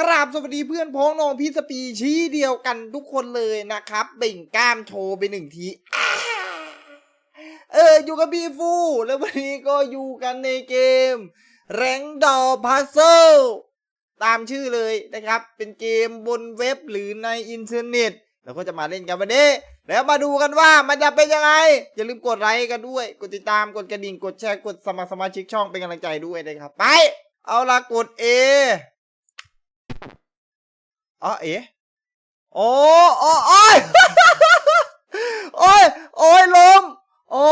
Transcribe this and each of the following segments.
กราบสวัสดีเพื่อนพ้องน้องพี่สปีชี้เดียวกันทุกคนเลยนะครับเบ่งกล้ามโชว์ไปหนึ่งทีเอออยู่กับพี่ฟู แล้ววันนี้ก็อยู่กันในเกม แรงดอพัซเซิลตามชื่อเลยนะครับ เป็นเกมบนเว็บหรือในอินเทอร์เน็ตเราก็จะมาเล่นกันวันนี้ แล้วมาดูกันว่ามันจะเป็นยังไง อย่าลืมกดไลค์กันด้วย กดติดตามกดกระดิ่งกดแชร์กดสมัครสมาชิกช่องเป็นกำลังใจด้วยนะครับ ไป เอาละกด A อ๋อเอ๋โอ้โอ้โอ้ยโอ้ยโอ้ยล้มโอ้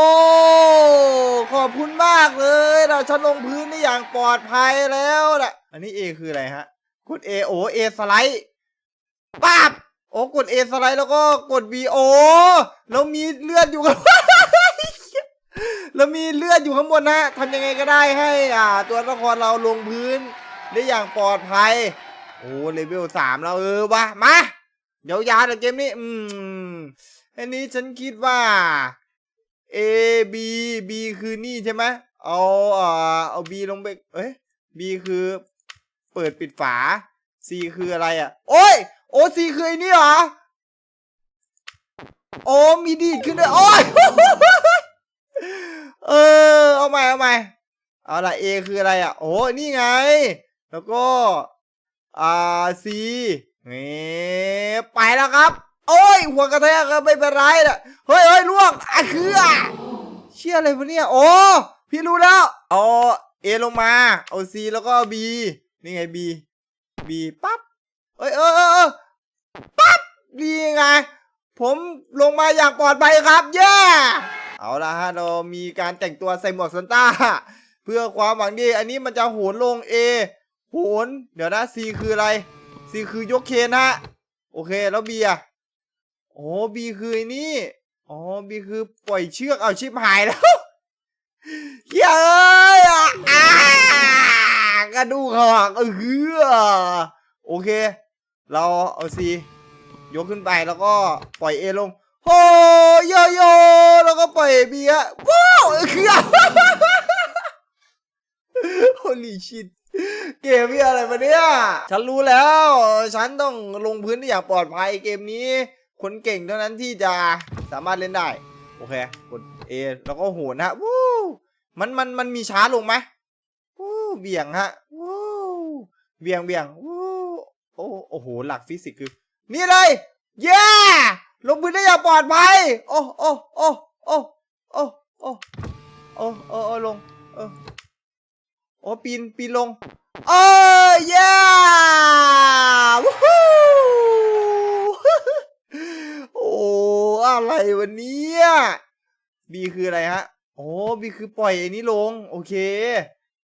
ขอบคุณมากเลยนะฉันลงพื้นได้อย่างปลอดภัยแล้วนะอันนี้ A คืออะไรฮะ กด A โอ้ A สไลด์ป๊าบโอ้กด A สไลด์แล้วก็กด B โอแล้วมีเลือดอยู่กับแล้วมีเลือดอยู่ข้างบนนะทำยังไงก็ได้ให้อ่า ตัวละครเราลงพื้นได้อย่างปลอดภัย โอ้เลเวลสามแล้วเออวะมาเดี๋ยวยาวเลยเกมนี้ อืม อันนี้ฉันคิดว่า A B B คือนี่ใช่ไหมเอาอ่าเอา B ลงไป เอ้ย B คือ เปิดปิดฝา C คืออะไรอะ โอ้ย โอ้ C คือไอ้นี่เหรอ โอ้มีดีดขึ้นด้วย โอ้ย เออ เอาใหม่ เอาใหม่ เอาละ A คืออะไรอะ โอ้ นี่ไง แล้วก็ อ่า C นี่ไปแล้วครับ โอ้ย หัวกระแทกก็ไม่เป็นไรนะเฮ้ยเฮ้ยล่วงอะคืออะเชี่ยอะไรวะเนี่ยโอ้พี่รู้แล้วเอา A ลงมาเอา C แล้วก็ B นี่ไง B B ปั๊บเอ้ยเออเออปั๊บดีไง ผมลงมาอย่างปลอดภัยครับ เย้เอาละฮะเรามีการแต่งตัวใส่หมวกซันต้า เพื่อความหวังดี อันนี้มันจะโหนลง A โหนเดี๋ยวนะ C คืออะไร C คือยกเคนฮะ โอเค แล้ว B อะโอ้ B คือไอ้นี่ อ๋อ B คือปล่อยเชือก เอาชิปหายแล้วเฮ้ยเอ้ยอะอ่ากระดูกหักเออหือโอเค เราเอา C ยกขึ้นไปแล้วก็ปล่อย A ลงโอ้โยโยแล้วก็ปล่อย B อะว้าวเออคือโ o ลีชิต เกมนี่อะไรมาเนี่ย ฉันรู้แล้ว ฉันต้องลงพื้นที่อย่างปลอดภัยเกมนี้ คนเก่งเท่านั้นที่จะสามารถเล่นได้ โอเค กด A แล้วก็โหนฮะวู้มันมันมันมีช้าลงไหมวู้เบี่ยงฮะวู้เบี่ยงเบี่ยงวู้โอ้โอ้โห หลักฟิสิกส์คือ นี่เลย เย้ลงพื้นได้อย่างปลอดภัย โอ้โอ้โอ้โอ้โอ้โอ้โอ้โอ้โอ้ลง เออโอ้ปีนปีนลง เออเย้วู้ฮู้โอ้อะไรวันนี้บีคืออะไรฮะ โอ้บีคือปล่อยไอ้นี้ลง โอเค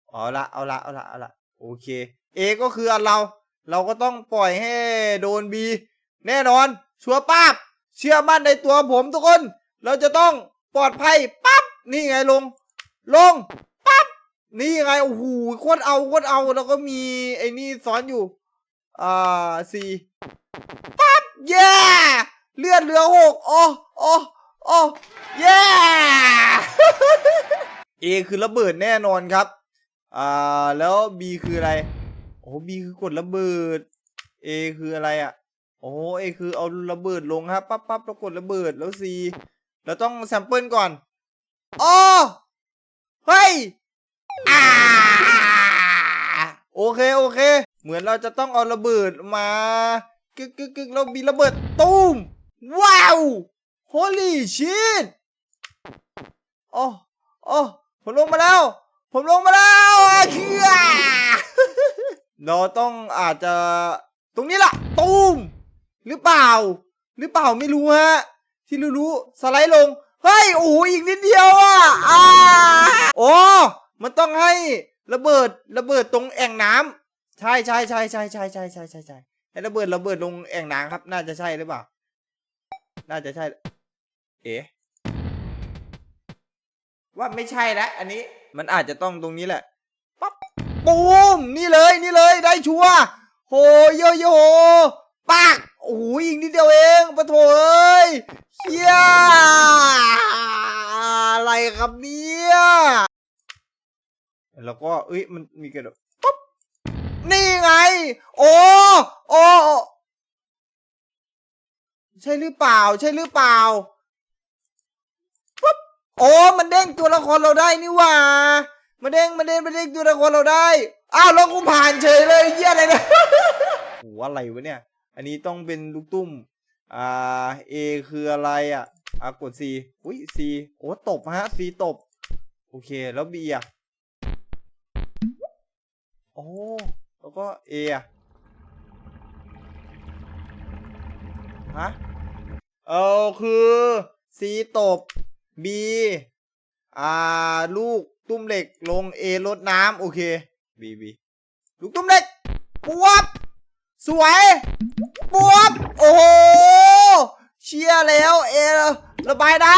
เอาละเอาละเอาละเอาละโอเค เอก็คืออันเรา เราก็ต้องปล่อยให้โดนบีแน่นอน ชัวร์ป้าบ เชื่อมั่นในตัวผมทุกคน เราจะต้องปลอดภัยปั๊บ นี่ไงลง ลง นี่ไงโอ้โหโคตรเอาโคตรเอาแล้วก็มีไอ้นี่ซ้อนอยู่อ่าสี่ปั๊บเย้เลือดเหลือหกโอ้โอ้โอ้เย้เอคือระเบิดแน่นอนครับอ่าแล้วบีคืออะไรโอ้บีคือกดระเบิดเอคืออะไรอะโอ้เอคือเอาระเบิดลงครับปั๊บปั๊บแล้วกดระเบิดแล้วซีเราต้องแซมเปิลก่อนอ๋อเฮ้ย โอเคโอเค เหมือนเราจะต้องเอาระเบิดมากึกกึกกึกเรามีระเบิดตูมว้าว holy shit โอ้โอ้ผมลงมาแล้ว ผมลงมาแล้วเคียเราต้องอาจจะตรงนี้ล่ะตูมหรือเปล่า หรือเปล่าไม่รู้ฮะ ที่รู้ๆสไลด์ลง เฮ้ย โอ้โหอีกนิดเดียวอะอ่าโอ้ มันต้องให้ระเบิดระเบิดตรงแอ่งน้ำใช่ใช่ใช่ใช่ใช่ใช่ใช่ใช่ใช่ให้ระเบิดระเบิดลงแอ่งน้ำครับ น่าจะใช่หรือเปล่า น่าจะใช่ เอ๋ว่าไม่ใช่แล้วอันนี้มันอาจจะต้องตรงนี้แหละปั๊บปูมนี่เลยนี่เลยได้ชัวโหโยโยปากโอ้โหอีกนิดเดียวเองปะโถเอ้ยเชี่ยอะไรครับเนี่ย แล้วก็เอ้ยมันมีกระโดดปุ๊บนี่ไง โอ้โอ้ใช่หรือเปล่า ใช่หรือเปล่าปุ๊บโอ้มันเด้งตัวละครเราได้นี่ว่ามันเด้งมันเด้งมันเด้งตัวละครเราได้อ้าวแล้วกูผ่านเฉยเลยเยี่ยอะไรเนี่ยโหอะไรวะเนี่ย อันนี้ต้องเป็นลูกตุ้มอ่า A คืออะไรอะอ่ากด C อุ้ย C โอ้ตบฮะ C ตบ โอเค แล้ว B อะ อ้แล้วก็ A อะฮะเออคือ C ตบ B อ่า ลูกตุ้มเหล็กลง A ลดน้ำโอเค B B ลูกตุ้มเหล็กปวบสวยปวบโอ้โหเชียร์แล้วเอระบายน้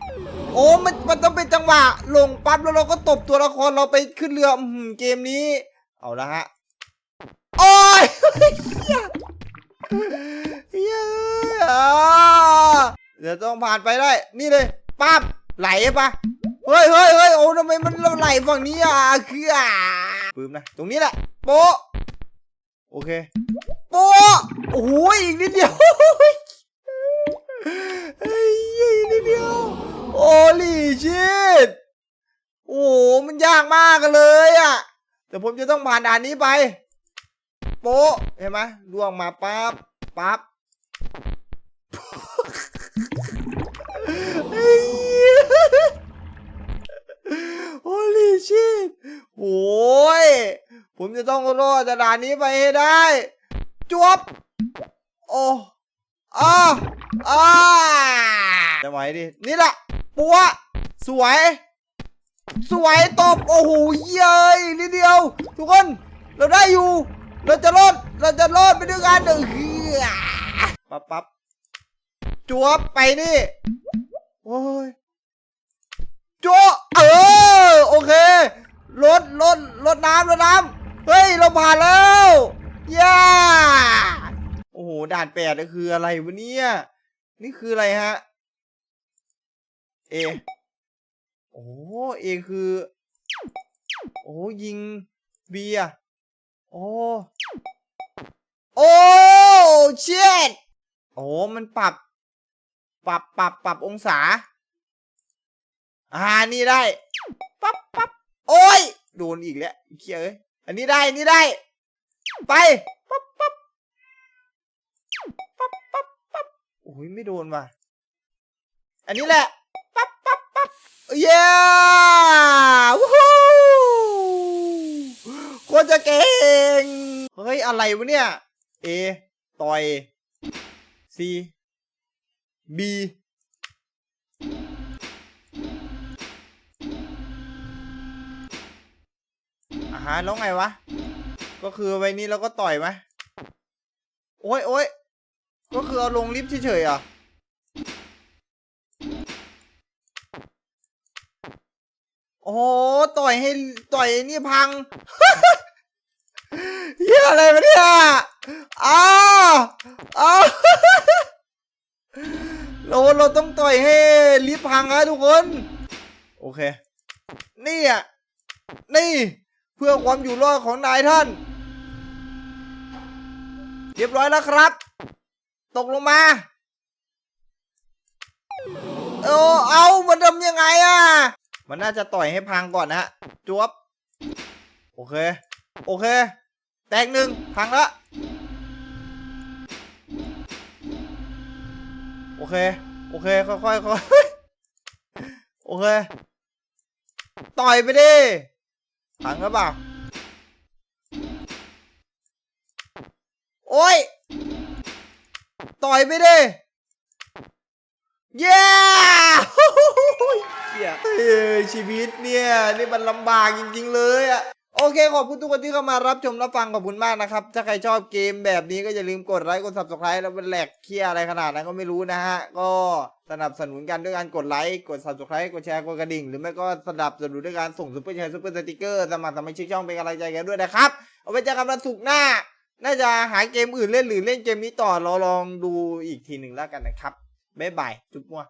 ำโอ้มันมันต้องเป็นจังหวะลงปั๊บแล้วเราก็ตบตัวละครเราไปขึ้นเรือเกมนี้ เอาละฮะ โอ้ยเหี้ยเหี้ยอ่าเดี๋ยวต้องผ่านไปได้ นี่เลยปั๊บไหลปะเฮ้ยเฮ้ยเฮ้ยโอ้ทำไมมันไหลฝั่งนี้อะคืออะปื้มนะ ตรงนี้แหละ โป๊ะ โอเค โป๊ะ โอ้โหอีกนิดเดียวเฮ้ยอีกนิดเดียว โอ้ลีชิตโอ้โหมันยากมากกันเลยอะ แต่ผมจะต้องผ่านด่านนี้ไป โป๊ะเห็นไหมล่วงมาปั๊บปั๊บเฮ้ยโอ้ลีชิตโอ้ย ผมจะต้องรอดจากด่านนี้ไปให้ได้ จวบ โอ้อ้าอ่าจะไหวดิ นี่แหละปัวสวย สวยตบโอ้โหเย้ยนิดเดียว ทุกคนเราได้อยู่ เราจะรอดเราจะรอดไปด้วยกันเด้อเฮียปั๊บปั๊บจวบไปนี่โอ้ยจะเออโอเครถรถรถน้ำรถน้ำเฮ้ยเราผ่านแล้วย่าโอ้โหด่านแปดนี่คืออะไรวะเนี่ยนี่คืออะไรฮะเอ โอ้เอคือ โอ้ยิงเบียร์โอ้โอ้เชียดโอ้มันปรับ ปรับปรับปรับองศา อ่านี่ได้ปั๊บปั๊บโอ้ยโดนอีกแล้วเคียเอ้ยอันนี้ได้นนี้ได้ ไปปั๊บปั๊บปั๊บปั๊บปั๊บโอ้ยไม่โดนว่ะ อันนี้แหละปับปั๊บปั๊บ เย้วู้ฮู้โคตรจะเก่ง เฮ้ย อะไรวะเนี่ย A ต่อย C B อ่าฮะแล้วไงวะ ก็คือไว้นี้แล้วก็ต่อยไหมโอ้ยโอ้ยก็คือเอาลงลิฟต์เฉยๆอะ โอ้ต่อยให้ต่อยนี่พังเฮียอะไรวะเนี่ยอ้าวอ้าวเราเราต้องต่อยให้ลิฟพังนะทุกคน โอเค นี่อะ นี่ เพื่อความอยู่รอดของนายท่าน เรียบร้อยแล้วครับ ตกลงมา เออเอามันทำยังไงอะ มันน่าจะต่อยให้พังก่อนนะฮะจวบโอเค โอเค แตกหนึ่งพังละโอเค โอเค ค่อยๆค่อยโอเค ต่อยไปดิพังหรือเปล่าโอ้ย ต่อยไปดิ เย้เหี้ยเฮ้ยชีวิตเนี่ย นี่มันลำบากจริงๆเลยอะโอเค ขอบคุณทุกคนที่เข้ามารับชมรับฟังขอบคุณมากนะครับ ถ้าใครชอบเกมแบบนี้ก็อย่าลืมกดไลค์กด subscribe แล้วมันแหลกเคียอะไรขนาดนั้นก็ไม่รู้นะฮะ ก็สนับสนุนกันด้วยการกดไลค์กด subscribe กดแชร์กดกระดิ่ง หรือไม่ก็สนับสนุนด้วยการส่งซุปเปอร์แชร์ซุปเปอร์สติกเกอร์สมัครสมาชิกช่องเป็นกำลังใจกันด้วยนะครับเอาไว้เจอกันวันศุกร์หน้า น่าจะหาเกมอื่นเล่นหรือเล่นเกมนี้ต่อเราลองดูอีกทีหนึ่งแล้วกันนะครับ บ๊ายบายจุ๊บมัว